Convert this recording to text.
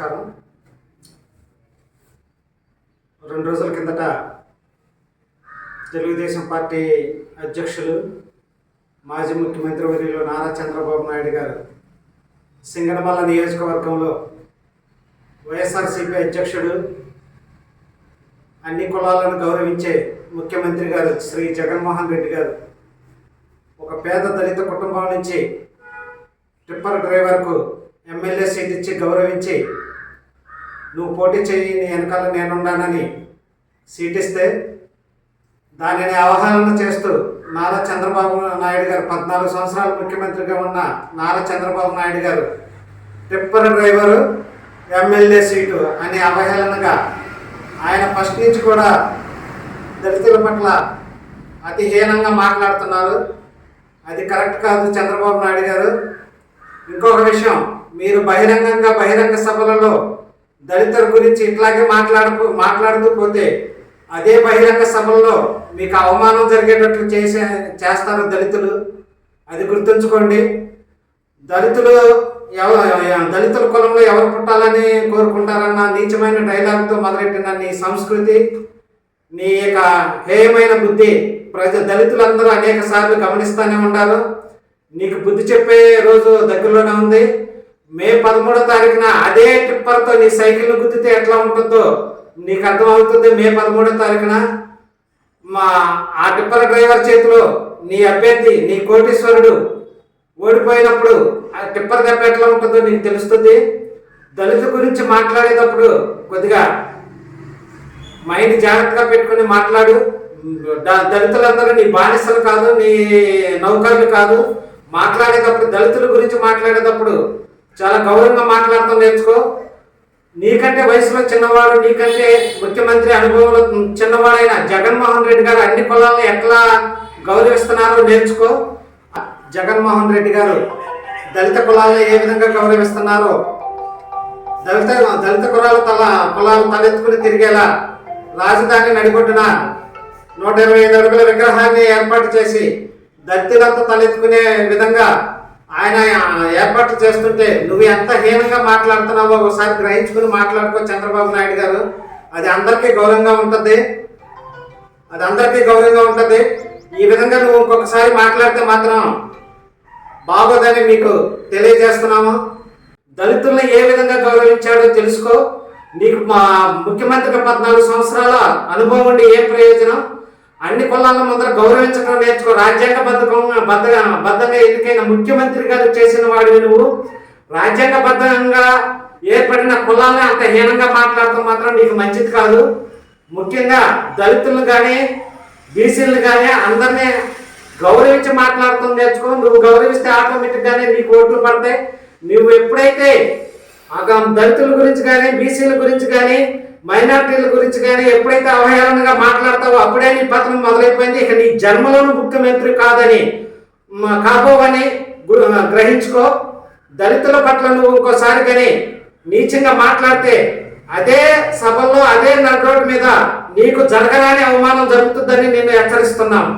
నమస్కారం. రెండు రోజుల కిందట తెలుగుదేశం పార్టీ అధ్యక్షులు మాజీ ముఖ్యమంత్రి వర్యులు నారా చంద్రబాబు నాయుడు గారు సింగనమల్ల నియోజకవర్గంలో వైఎస్ఆర్సీపీ అధ్యక్షుడు అన్ని కులాలను గౌరవించే ముఖ్యమంత్రి గారు శ్రీ జగన్మోహన్ రెడ్డి గారు. ఒక పేద దళిత కుటుంబం నుంచి టిప్పర్ డ్రైవర్కు ఎమ్మెల్యే సీట్ ఇచ్చి గౌరవించి నువ్వు పోటీ చేయి నీ వెనకాల నేనున్నానని సీటిస్తే దానిని అవహేళన చేస్తూ నారా చంద్రబాబు నాయుడు గారు పద్నాలుగు సంవత్సరాలు ముఖ్యమంత్రిగా ఉన్న నారా చంద్రబాబు నాయుడు గారు టిప్పర్ డ్రైవరు ఎమ్మెల్యే సీటు అనే అవహేళనగా ఆయన ఫస్ట్ నుంచి కూడా దళితుల పట్ల అతి హీనంగా మాట్లాడుతున్నారు. అది కరెక్ట్ కాదు చంద్రబాబు నాయుడు గారు. ఇంకొక విషయం మీరు బహిరంగంగా బహిరంగ సభలలో దళితుల గురించి ఇట్లాగే మాట్లాడుతూ మాట్లాడుతూ పోతే అదే బహిరంగ సభల్లో మీకు అవమానం జరిగేటట్లు చేసే చేస్తారు దళితులు. అది గుర్తుంచుకోండి. దళితులు ఎవ దళితుల కులంలో ఎవరు పుట్టాలని కోరుకుంటారన్న నీచమైన డైలాగ్తో మొదలెట్టిన నీ సంస్కృతి నీ యొక్క హేయమైన బుద్ధి ప్రజ దళితులందరూ అనేక సార్లు గమనిస్తూనే ఉంటారు నీకు బుద్ధి చెప్పే రోజు దగ్గరలోనే ఉంది. మే పదమూడో తారీఖున అదే టిప్పర్తో నీ సైకిల్ గుద్దితే ఎట్లా ఉంటుందో నీకు అర్థమవుతుంది మే పదమూడో తారీఖున? మా ఆ టిప్పర్ డ్రైవర్ చేతిలో నీ అభ్యర్థి నీ కోటీశ్వరుడు ఓడిపోయినప్పుడు ఆ టిప్పర్ దెబ్బ ఎట్లా ఉంటుందో నీకు తెలుస్తుంది? దళిత గురించి మాట్లాడేటప్పుడు కొద్దిగా మైండ్ జాగ్రత్తగా పెట్టుకుని మాట్లాడు. దళితులందరూ నీ బానిసలు కాదు నీ నౌకర్లు కాదు. మాట్లాడేటప్పుడు దళితుల గురించి మాట్లాడేటప్పుడు చాలా గౌరవంగా మాట్లాడటం నేర్చుకో. నీకంటే వయసులో చిన్నవాడు నీకంటే ముఖ్యమంత్రి అనుభవంలో చిన్నవాడైన జగన్మోహన్ రెడ్డి గారు అన్ని కులాలను ఎట్లా గౌరవిస్తున్నారో నేర్చుకో. జగన్మోహన్ రెడ్డి గారు దళిత కులాలను ఏ విధంగా గౌరవిస్తున్నారో దళిత దళిత కులాల తల కులాలు తలెత్తుకుని తిరిగేలా రాజధాని నడిబొడ్డున నూట ఇరవై ఐదు అడుగుల విగ్రహాన్ని ఏర్పాటు చేసి దళితులంతా తలెత్తుకునే విధంగా ఆయన ఏర్పాటు చేస్తుంటే నువ్వు ఎంత హీనంగా మాట్లాడుతున్నావో ఒకసారి గ్రహించుకుని మాట్లాడుకో చంద్రబాబు నాయుడు గారు. అది అందరికీ గౌరవంగా ఉంటుంది. అది అందరికీ గౌరవంగా ఉంటుంది. ఈ విధంగా నువ్వు ఇంకొకసారి మాట్లాడితే మాత్రం బాగోదని మీకు తెలియజేస్తున్నాము. దళితుల్ని ఏ విధంగా గౌరవించాడో తెలుసుకో. నీకు మా ముఖ్యమంత్రికి పద్నాలుగు సంవత్సరాల అనుభవం ఉండి ఏం ప్రయోజనం? అన్ని కులాల ముందర గౌరవించడం నేర్చుకో. రాజ్యాంగ బద్ధకంగా బద్ధగా బద్ధంగా ఎన్నికైన ముఖ్యమంత్రి గారు చేసిన వాడివి నువ్వు. రాజ్యాంగబద్ధంగా ఏర్పడిన కులాలను అంత హీనంగా మాట్లాడటం మాత్రం నీకు మంచిది కాదు. ముఖ్యంగా దళితులను కానీ బీసీలను కానీ అందరినీ గౌరవించి మాట్లాడటం నేర్చుకో. నువ్వు గౌరవిస్తే ఆటోమేటిక్గానే నీకు ఓట్లు పడతాయి. నువ్వు ఎప్పుడైతే ఆ దళితుల గురించి కానీ బీసీల గురించి కానీ మైనార్టీల గురించి కానీ ఎప్పుడైతే అవహేళనగా మాట్లాడతావో అప్పుడే నీ పతనం మొదలైపోయింది. ఇక నీ జన్మలోనూ ముఖ్యమంత్రి కాదని కాబోవని గ్రహించుకో. దళితుల పట్ల నువ్వు ఇంకోసారి కానీ నీచంగా మాట్లాడితే అదే సభల్లో అదే నడు మీద నీకు జరగరాని అవమానం జరుగుతుందని నేను హెచ్చరిస్తున్నాను.